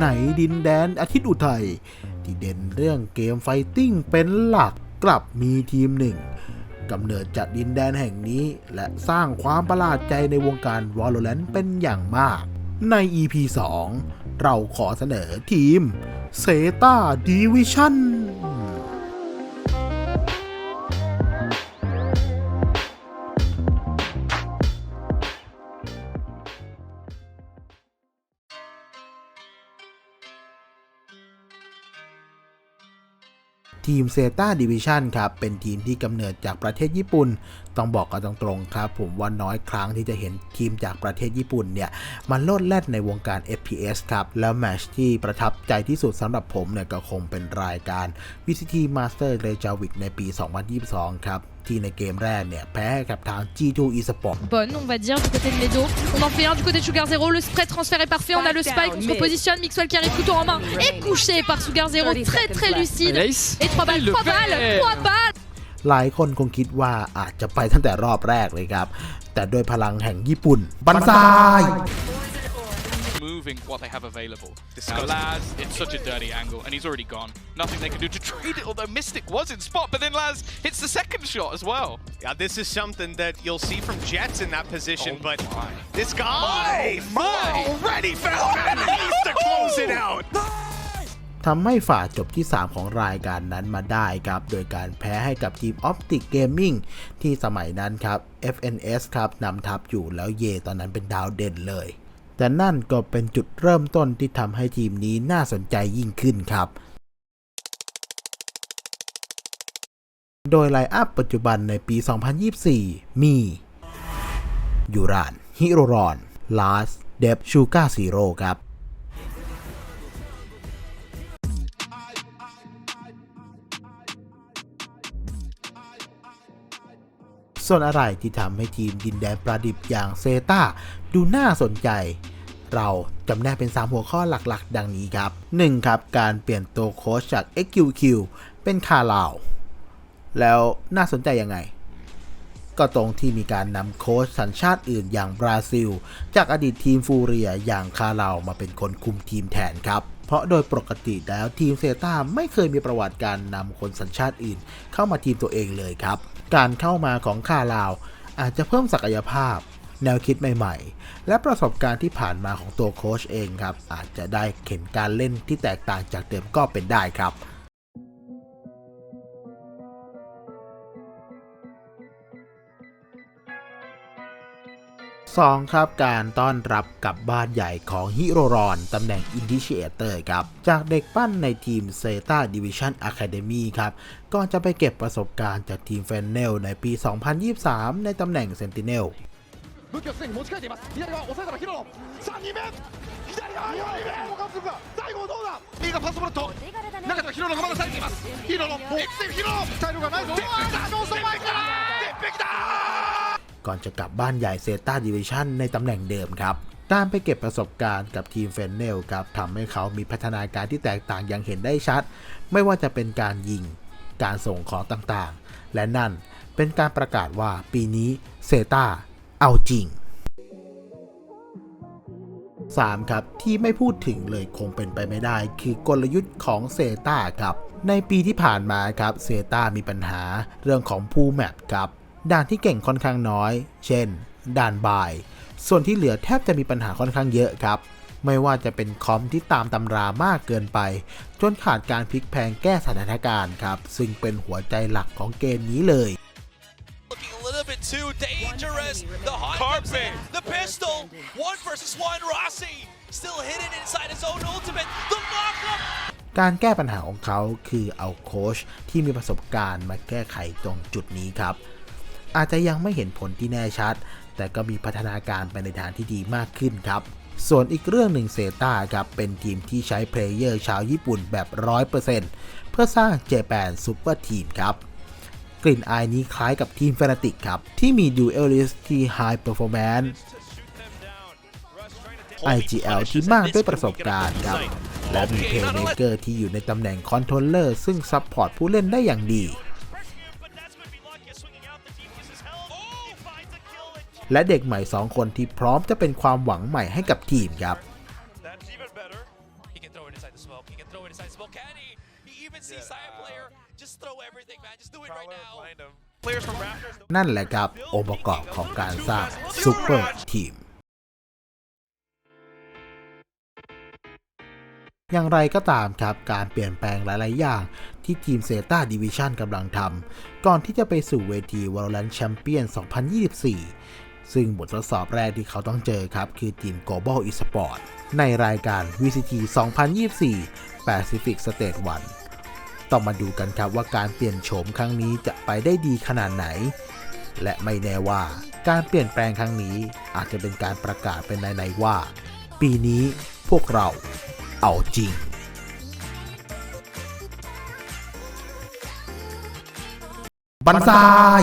ในดินแดนอาทิตย์อุทัยที่เด่นเรื่องเกมไฟติ้งเป็นหลักกลับมีทีมหนึ่งกำเนิดจากดินแดนแห่งนี้ และสร้างความประหลาดใจในวงการ Valorant เป็นอย่างมาก ใน EP 2 เราขอเสนอทีม Zeta Division ทีมเซตาดิวิชันครับเป็นทีมที่กำเนิดจากประเทศญี่ปุ่น ต้องบอกกันตรงๆครับ ผมว่าน้อยครั้งที่จะเห็นทีมจากประเทศญี่ปุ่นเนี่ยมันโลดแล่นในวงการ FPS ครับ แล้วแมชที่ประทับใจที่สุดสำหรับผมเนี่ยก็คงเป็นรายการ VCT Master r e j a v i c ในปี 2022 ครับ ที่ในเกมแรกเนี่ยแพ้ให้กับทาง G2 Esport bonne, on va dire, du côté de Medo. On en fait un du côté de Sugar Zero. Le spray transfert est parfait. On a le spike, on se repositionne. Mixwell qui arrive couteau en main et couché par Sugar Zero. Très très lucide. Ace. Et 3 balles, Il le 3 fait. balles, 3 balles. หลายคนคงคิดว่าอาจจะไปตั้งแต่รอบแรกเลยครับ แต่ด้วยพลังแห่งญี่ปุ่น บันซาย moving what they have available. Now Disgusting. Laz, it's such a dirty angle, and he's already gone. Nothing they can do to trade it, although Mystic was in spot, but then Laz hits the second shot as well. Yeah, this is something that you'll see from Jets in that position, Oh but my. this guy Oh my. already found an ace to close it out. ทำให้ฝ่าจบที่ 3 ของรายการนั้นมาได้ครับ โดยการแพ้ให้กับทีม Optic Gaming ที่สมัยนั้นครับ FNS ครับนำทัพอยู่แล้วเยตอนนั้นเป็นดาวเด่นเลย แต่นั่นก็เป็นจุดเริ่มต้นที่ทำให้ทีมนี้น่าสนใจยิ่งขึ้นครับ โดยไลอัพปัจจุบันในปี 2024 มี ยูราน ฮิโรรอน ลาส เดฟชูกาซีโร่ครับส่วนอะไรที่ทำให้ทีมดินแดนประดิบอย่างเซตาดูน่าสนใจ เราจำแนกเป็น 3 หัวข้อหลักๆ ดังนี้ครับ 1. ครับ การเปลี่ยนตัวโค้ชจาก XQQ เป็นคาลาว แล้วน่าสนใจยังไง ก็ตรงที่มีการนำโค้ชสัญชาติอื่นอย่างบราซิล จากอดีตทีมฟูเรียอย่างคาลาวมาเป็นคนคุมทีมแทนครับ เพราะโดยปกติแล้วทีมเซตาไม่เคยมีประวัติการนำคนสัญชาติอื่น เข้ามาทีมตัวเองเลยครับ การเข้ามาของคาลาวอาจจะเพิ่มศักยภาพ แนวคิดใหม่ๆ และประสบการณ์ที่ผ่านมาของตัวโค้ชเองครับ อาจจะได้เข็นการเล่นที่แตกต่างจากเดิมก็เป็นได้ครับ 2. ครับการต้อนรับกับบ้านใหญ่ของฮิโรรอนตำแหน่ง Initiator ครับ จากเด็กปั้นในทีม Zeta Division Academy ครับก่อนจะไปเก็บประสบการณ์จากทีม f e n n e l ในปี 2023 ในตำแหน่ง Sentinel 武器をすでに持ち替えています左側抑えたらヒロロさあ2面左側4人目岡津が最後どうだ右がファーストブロット中ではヒロロがまだされていますヒロロもうヒロロ体力がないぞ出たノースト前から鉄壁だ ก่อนจะกลับบ้านใหญ่เซตาดิวิชันในตำแหน่งเดิมครับ การไปเก็บประสบการณ์กับทีมเฟนเนลครับทำให้เขามีพัฒนาการที่แตกต่างอย่างเห็นได้ชัด ไม่ว่าจะเป็นการยิง การส่งของต่างๆ และนั่นเป็นการประกาศว่าปีนี้เซตา เอาจริง 3. ครับ ที่ไม่พูดถึงเลยคงเป็นไปไม่ได้ คือกลยุทธ์ของเซตาครับ ในปีที่ผ่านมาครับเซตามีปัญหาเรื่องของผู้แมปครับ ด่านที่เก่งค่อนข้างน้อย เช่น ด่านบาย ส่วนที่เหลือแทบจะมีปัญหาค่อนข้างเยอะครับ ไม่ว่าจะเป็นคอมที่ตามตำรามากเกินไป จนขาดการพลิกแพงแก้สถานการณ์ครับ ซึ่งเป็นหัวใจหลักของเกมนี้เลย dangerous. The hot Carpet. the pistol. One versus one. Rossi still hidden inside his own ultimate. The lockup. การแก้ปัญหาของเขาคือเอาโค้ชที่มีประสบการณ์มาแก้ไขตรงจุดนี้ครับ อาจจะยังไม่เห็นผลที่แน่ชัด แต่ก็มีพัฒนาการไปในทางที่ดีมากขึ้นครับส่วนอีกเรื่องหนึ่งเซตาครับ เป็นทีมที่ใช้เพลเยอร์ชาวญี่ปุ่นแบบ 100%เพื่อสร้างเจแปนซูเปอร์ทีมครับ กลิ่นอายนี้คล้ายกับทีมแฟนติกครับ ที่มีดูเอลลิสที่ไฮเปอร์ฟอร์แมนซ์ IGL ที่มากด้วยประสบการณ์ครับ และมีเพลย์เมเกอร์ที่อยู่ในตำแหน่งคอนโทรลเลอร์ซึ่งซัพพอร์ตผู้เล่นได้อย่างดี และเด็กใหม่ 2 คนที่พร้อมจะเป็นความหวังใหม่ให้กับทีมครับ He can throw inside the smoke. He can throw it inside the smoke. Can he? He even sees Sire player. Just throw everything, man. Just do it right now. Players from Raptors. นั่นแหละครับองค์ประกอบของการสร้างซูเปอร์ทีม อย่างไรก็ตามครับ การเปลี่ยนแปลงหลาย ๆ อย่างที่ทีมเซต a าดิวิชันกำลังทำ ก่อนที่จะไปสู่เวที Valorant Champion 2024 ซึ่งบททดสอบแรกที่เขาต้องเจอครับ คือทีม Global Esports ในรายการ VCT 2024 Pacific Stage 1 ต้องมาดูกันครับว่าการเปลี่ยนโฉมครั้งนี้จะไปได้ดีขนาดไหน และไม่แน่ว่าการเปลี่ยนแปลงครั้งนี้อาจจะเป็นการประกาศเป็นในๆว่า ปีนี้พวกเราเอาจริงบันซาย